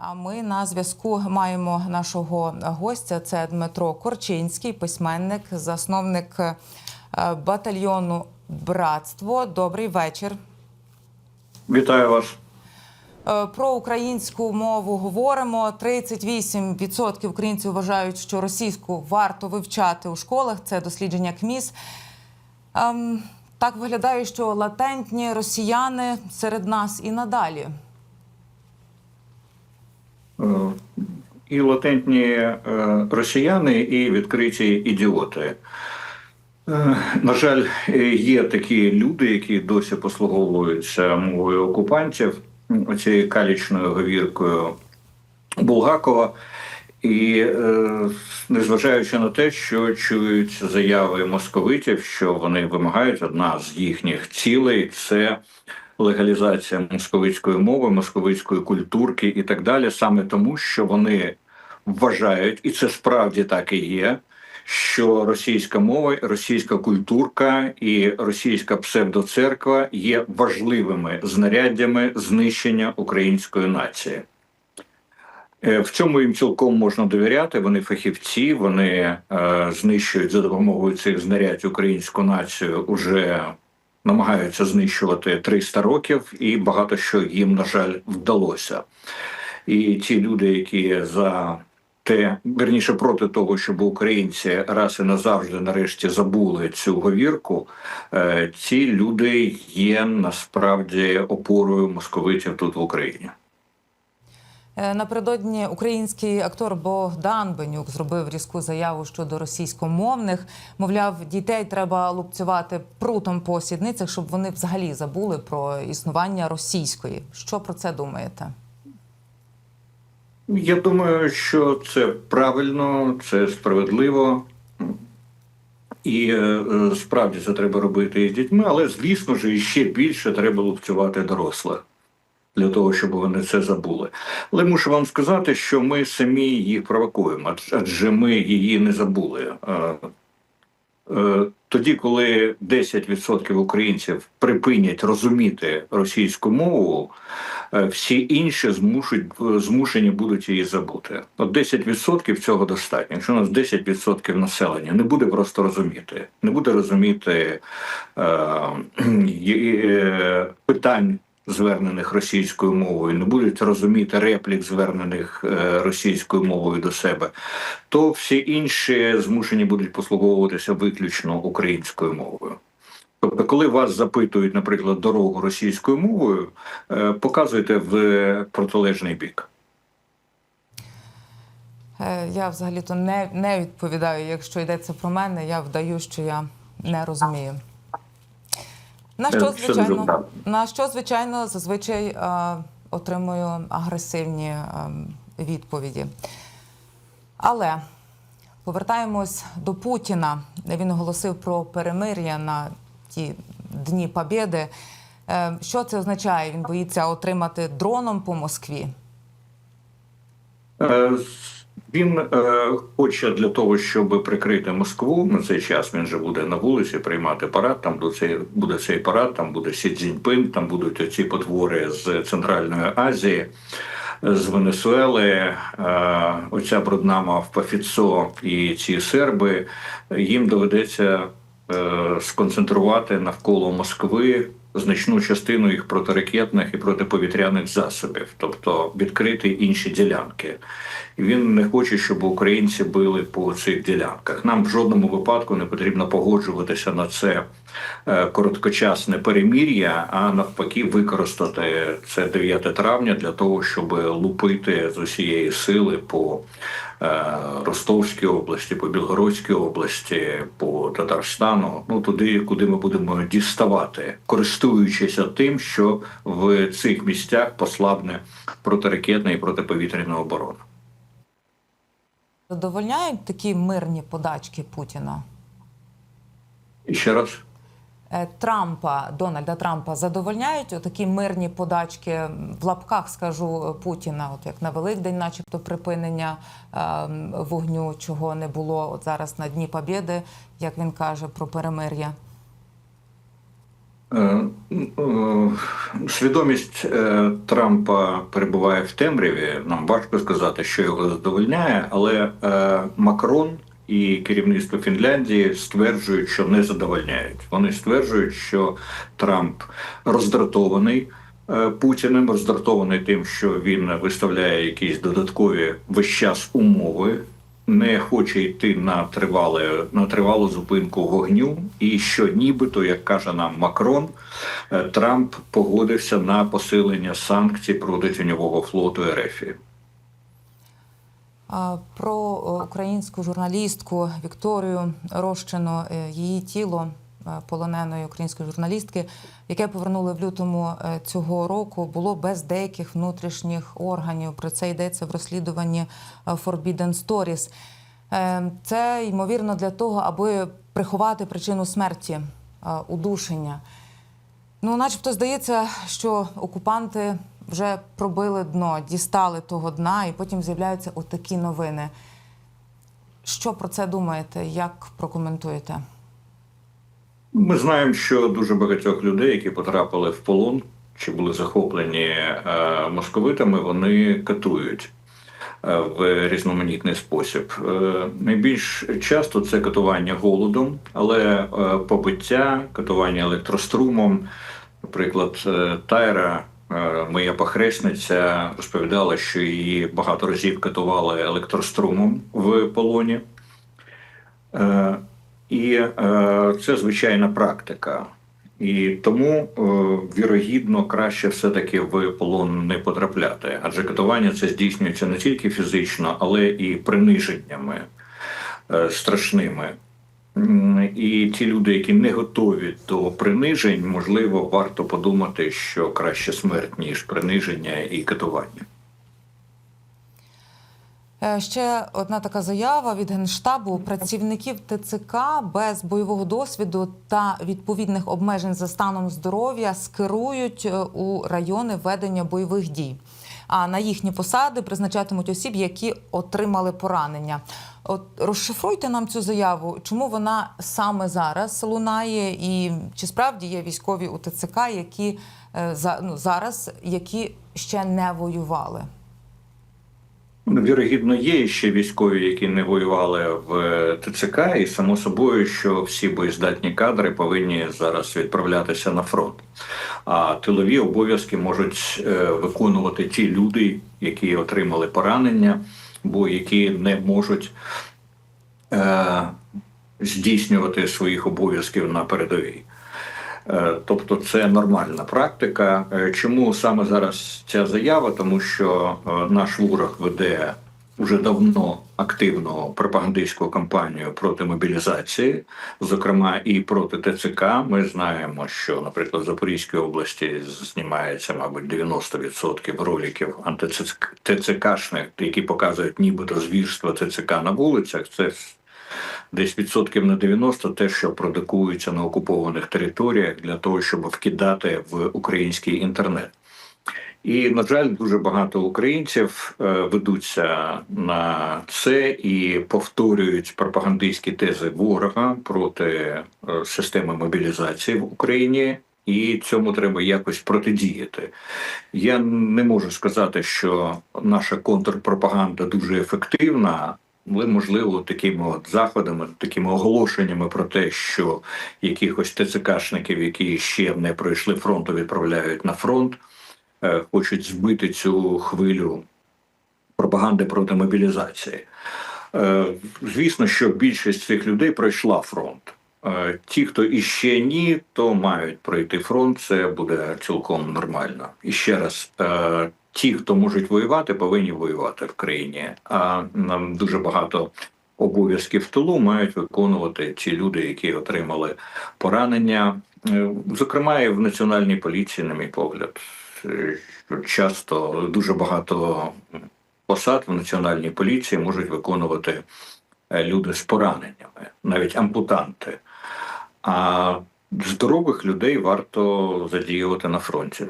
А ми на зв'язку маємо нашого гостя. Це Дмитро Корчинський, письменник, засновник е, батальйону Братство. Добрий вечір. Вітаю вас. Е, Про українську мову говоримо. 38% українців вважають, що російську варто вивчати у школах. Це дослідження КМІС. Ем, Так виглядає, що латентні росіяни серед нас і надалі. Е, І латентні е, росіяни, і відкриті ідіоти. Е, На жаль, є такі люди, які досі послуговуються мовою окупантів, оцією калічною говіркою Булгакова. І е, незважаючи на те, що чують заяви московитів, що вони вимагають, одна з їхніх цілей це легалізація московицької мови, московицької культурки і так далі, саме тому, що вони вважають, і це справді так і є. Що російська мова, російська культурка і російська псевдоцерква є важливими знаряддями знищення української нації. Е, В цьому їм цілком можна довіряти. Вони фахівці, вони е, знищують за допомогою цих знарядь українську націю уже намагаються знищувати 300 років, і багато що їм, на жаль, вдалося. І ті люди, які за те, верніше проти того, щоб українці раз і назавжди нарешті забули цю говірку, е, ці люди є насправді опорою московитів тут в Україні. Е, Напередодні український актор Богдан Бенюк зробив різку заяву щодо російськомовних. Мовляв, дітей треба лупцювати прутом по сідницях, щоб вони взагалі забули про існування російської. Що про це думаєте? Я думаю, що це правильно, це справедливо. І е, е, справді це треба робити і з дітьми, але звісно ж ще більше треба лупцювати дорослих для того, щоб вони це забули. Але мушу вам сказати, що ми самі їх провокуємо, адже ми її не забули. Е, Тоді, коли 10% українців припинять розуміти російську мову, е, всі інші змушуть, змушені будуть її забути. От 10% цього достатньо. Якщо у нас 10% населення не буде просто розуміти, не буде розуміти е, е, питань. Звернених російською мовою, не будуть розуміти реплік, звернених е, російською мовою до себе, то всі інші змушені будуть послуговуватися виключно українською мовою. Тобто, коли вас запитують, наприклад, дорогу російською мовою, е, показуйте в протилежний бік. Е, Я взагалі-то не, не відповідаю. Якщо йдеться про мене, я вдаю, що я не розумію. На Е, що, звичайно, на що, звичайно, зазвичай е, отримую агресивні е, відповіді. Але повертаємось до Путіна. Він оголосив про перемир'я на ті дні Побєди. Е, Що це означає? Він боїться отримати дроном по Москві. Він е, хоче для того, щоб прикрити Москву на цей час. Він же буде на вулиці приймати парад. Там буде цей, буде цей парад, там буде Сі Цзіньпин, там будуть ці потвори з Центральної Азії, з Венесуели. Е, оця брудна мавпа Фіцо і ці серби. Їм доведеться е, сконцентрувати навколо Москви значну частину їх протиракетних і протиповітряних засобів, тобто відкрити інші ділянки. І він не хоче, щоб українці били по цих ділянках. Нам в жодному випадку не потрібно погоджуватися на це е, короткочасне перемір'я, а навпаки, використати це 9 травня для того, щоб лупити з усієї сили по е, Ростовській області, по Білгородській області, по Татарстану, ну туди, куди ми будемо діставати, користуючись тим, що в цих місцях послабне протиракетна і протиповітряна оборона. Задовольняють такі мирні подачки Путіна? І ще раз. Е, Трампа, Дональда Трампа задовольняють такі мирні подачки в лапках, скажу Путіна, от як на Великдень, начебто припинення е, вогню, чого не було от зараз на Дні Побєди, як він каже про перемир'я. Е, Свідомість Трампа перебуває в темряві. Нам важко сказати, що його задовольняє, але Макрон і керівництво Фінляндії стверджують, що не задовольняють. Вони стверджують, що Трамп роздратований е, Путіним, роздратований тим, що він виставляє якісь додаткові весь час умови не хоче йти на тривале на тривалу зупинку вогню, і що нібито, як каже нам Макрон, е, Трамп погодився на посилення санкцій проти тіньового флоту РФ. Про е, українську журналістку Вікторію Рощину, е, її тіло е, полоненої української журналістки, яке повернули в лютому цього року, було без деяких внутрішніх органів. Про це йдеться в розслідуванні Forbidden Stories. Це ймовірно для того, аби приховати причину смерті удушення. Ну, начебто, здається, що окупанти вже пробили дно, дістали того дна, і потім з'являються отакі новини. Що про це думаєте? Як прокоментуєте? Ми знаємо, що дуже багатьох людей, які потрапили в полон чи були захоплені е, московитами, вони катують е, в різноманітний спосіб. Е, найбільш часто це катування голодом, але е, побиття, катування електрострумом. Наприклад, Тайра, моя похресниця, розповідала, що її багато разів катували електрострумом в полоні. Е, І е, це звичайна практика. І тому, е, вірогідно, краще все-таки в полон не потрапляти. Адже катування це здійснюється не тільки фізично, але і приниженнями е, страшними. І ті люди, які не готові до принижень, можливо, варто подумати, що краще смерть, ніж приниження і катування. Е, Ще одна така заява від генштабу працівників ТЦК без бойового досвіду та відповідних обмежень за станом здоров'я скерують е, у райони ведення бойових дій. А на їхні посади призначатимуть осіб, які отримали поранення. От розшифруйте нам цю заяву, чому вона саме зараз лунає, і чи справді є військові у ТЦК, які е, за ну зараз які ще не воювали. Вірогідно, є ще військові, які не воювали в ТЦК, і само собою, що всі боєздатні кадри повинні зараз відправлятися на фронт. А тилові обов'язки можуть е, виконувати ті люди, які отримали поранення, бо які не можуть е, здійснювати своїх обов'язків на передовій. Е, Тобто це нормальна практика. Е, Чому саме зараз ця заява? Тому що е, наш ворог веде вже давно активну пропагандистську кампанію проти мобілізації, зокрема і проти ТЦК. Ми знаємо, що, наприклад, в Запорізькій області знімається, мабуть, 90% роликів антиТЦКшних, які показують нібито звірства ТЦК на вулицях. Це десь відсотків на 90 те, що продукується на окупованих територіях для того, щоб вкидати в український інтернет. І, на жаль, дуже багато українців е, ведуться на це і повторюють пропагандистські тези ворога проти е, системи мобілізації в Україні. І цьому треба якось протидіяти. Я не можу сказати, що наша контрпропаганда дуже ефективна, але можливо такими от заходами, такими оголошеннями про те, що якихось ТЦКшників, які ще не пройшли фронту, відправляють на фронт, е, хочуть збити цю хвилю пропаганди проти мобілізації. Е, Звісно, що більшість цих людей пройшла фронт. Е, Ті, хто іще ні, то мають пройти фронт. Це буде цілком нормально. І ще раз, ті, хто можуть воювати, повинні воювати в країні. А нам дуже багато обов'язків тилу мають виконувати ті люди, які отримали поранення, Е, зокрема, і в національній поліції, на мій погляд, часто дуже багато посад в національній поліції можуть виконувати е, люди з пораненнями, навіть ампутанти. А здорових людей варто задіювати на фронті.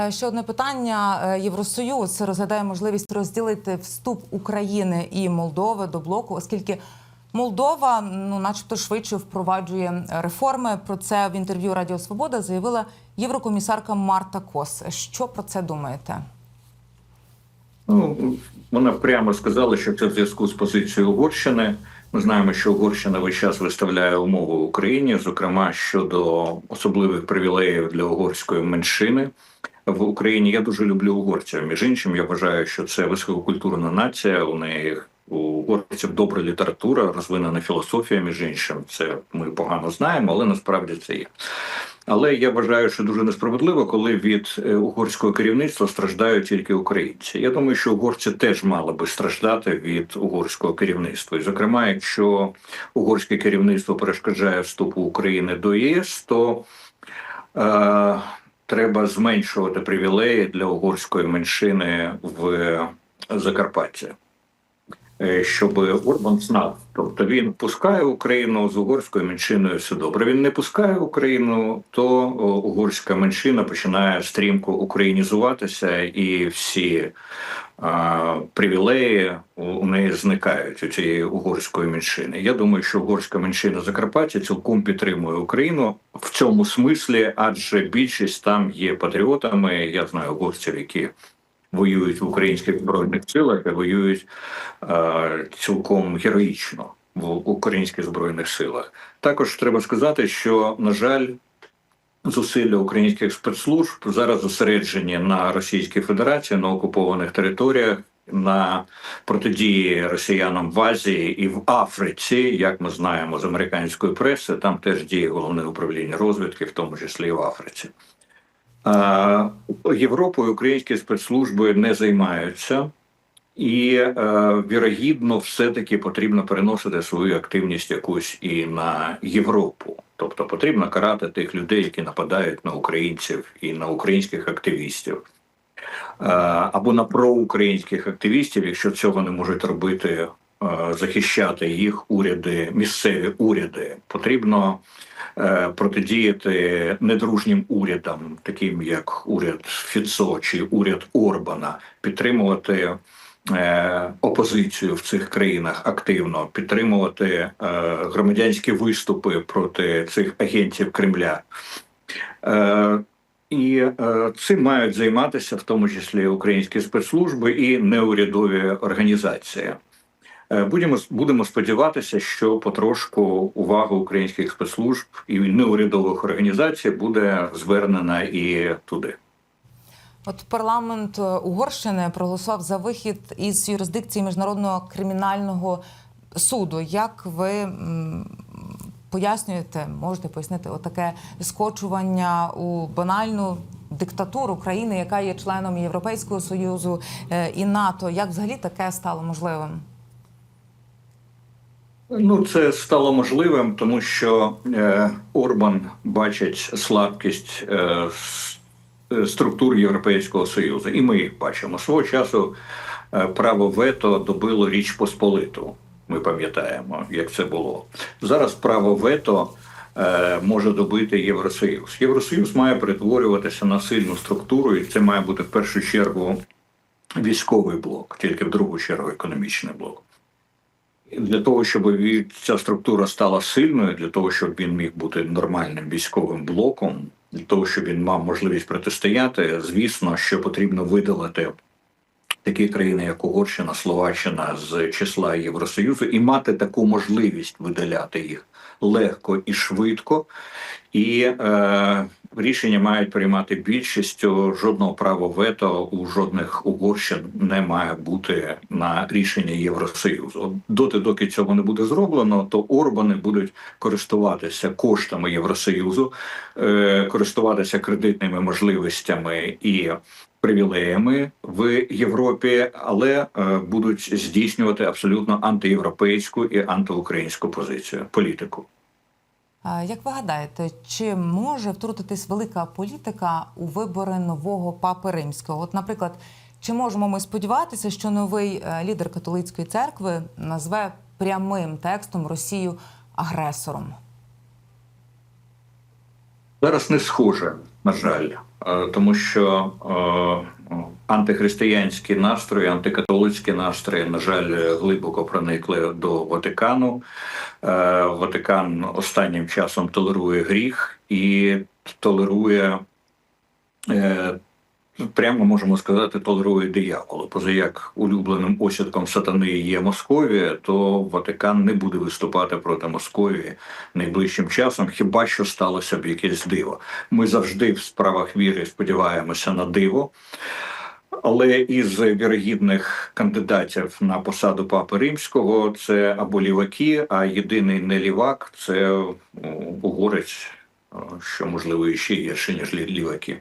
Е, Ще одне питання. Е, Євросоюз розглядає можливість розділити вступ України і Молдови до блоку, оскільки Молдова, ну, начебто, швидше впроваджує реформи. Про це в інтерв'ю Радіо Свобода заявила єврокомісарка Марта Кос. Що про це думаєте? Ну, вона прямо сказала, що це в зв'язку з позицією Угорщини. Ми знаємо, що Угорщина весь час виставляє умови Україні, зокрема щодо особливих привілеїв для угорської меншини в Україні. Я дуже люблю угорців. Між іншим, я вважаю, що це висококультурна нація. У неї у угорців добра література, розвинена філософія. Між іншим, це ми погано знаємо, але насправді це є. Але я вважаю, що дуже несправедливо, коли від е, угорського керівництва страждають тільки українці. Я думаю, що угорці теж мали би страждати від угорського керівництва. І, зокрема, якщо угорське керівництво перешкоджає вступу України до ЄС, то е, треба зменшувати привілеї для угорської меншини в Закарпатті. Е, Щоб Орбан знав, тобто він пускає Україну з угорською меншиною все добре. Він не пускає Україну, то угорська меншина починає стрімко українізуватися, і всі а, привілеї у, неї зникають у цієї угорської меншини. Я думаю, що угорська меншина Закарпаття цілком підтримує Україну в цьому смислі, адже більшість там є патріотами. Я знаю угорців, які воюють в українських збройних силах і воюють е, цілком героїчно в українських збройних силах. Також треба сказати, що на жаль. Зусилля українських спецслужб зараз зосереджені на Російській Федерації на окупованих територіях, на протидії росіянам в Азії і в Африці, як ми знаємо з американської преси, там теж діє головне управління розвідки, в тому числі і в Африці. Європою українські спецслужби не займаються, і е, вірогідно, все-таки потрібно переносити свою активність якусь і на Європу. Тобто потрібно карати тих людей, які нападають на українців і на українських активістів. Е, або на проукраїнських активістів, якщо цього не можуть робити, захищати їх уряди, місцеві уряди, потрібно е, протидіяти недружнім урядам, таким як уряд Фіцо чи уряд Орбана, підтримувати. е, Опозицію в цих країнах активно підтримувати е, громадянські виступи проти цих агентів Кремля. Е, і е, цим мають займатися в тому числі українські спецслужби і неурядові організації. Е, Будемо будемо сподіватися, що потрошку увага українських спецслужб і неурядових організацій буде звернена і туди. От парламент е, Угорщини проголосував за вихід із юрисдикції міжнародного кримінального суду. Як ви пояснюєте, можете пояснити отаке скочування у банальну диктатуру країни, яка є членом Європейського союзу е, і НАТО? Як взагалі таке стало можливим? Ну, це стало можливим, тому що е, Орбан бачить слабкість е, е, структур Європейського Союзу, і ми їх бачимо. Свого часу е, право вето добило Річ Посполиту. Ми пам'ятаємо, як це було. Зараз право вето е, може добити Євросоюз. Євросоюз має перетворюватися на сильну структуру, і це має бути в першу чергу військовий блок, тільки в другу чергу економічний блок. Для того, щоб ця структура стала сильною, для того, щоб він міг бути нормальним військовим блоком, для того, щоб він мав можливість протистояти, звісно, що потрібно видалити такі країни, як Угорщина, Словаччина з числа Євросоюзу, і мати таку можливість видаляти їх легко і швидко. І е, рішення мають приймати більшістю. Жодного права вето у жодних угорщин не має бути на рішення Євросоюзу. Доти, доки цього не буде зроблено, то Орбани будуть користуватися коштами Євросоюзу, е, користуватися кредитними можливостями і привілеями в Європі, але е, будуть здійснювати абсолютно антиєвропейську і антиукраїнську позицію політику. Як ви гадаєте, чи може втрутитись велика політика у вибори нового папи римського? От, наприклад, чи можемо ми сподіватися, що новий е, лідер католицької церкви назве прямим текстом Росію агресором? Зараз не схоже, на жаль, е, тому що е, антихристиянські настрої, антикатолицькі настрої, на жаль, глибоко проникли до Ватикану. Е, Ватикан останнім часом толерує гріх і толерує. е, Прямо можемо сказати, толерує диявола. Поза як улюбленим осідком сатани є Московія, то Ватикан не буде виступати проти Московії найближчим часом, хіба що сталося б якесь диво. Ми завжди в справах віри сподіваємося на диво. Але із вірогідних кандидатів на посаду папи римського це або ліваки, а єдиний не лівак це о, угорець, що можливо і ще гірше, ніж лі- ліваки.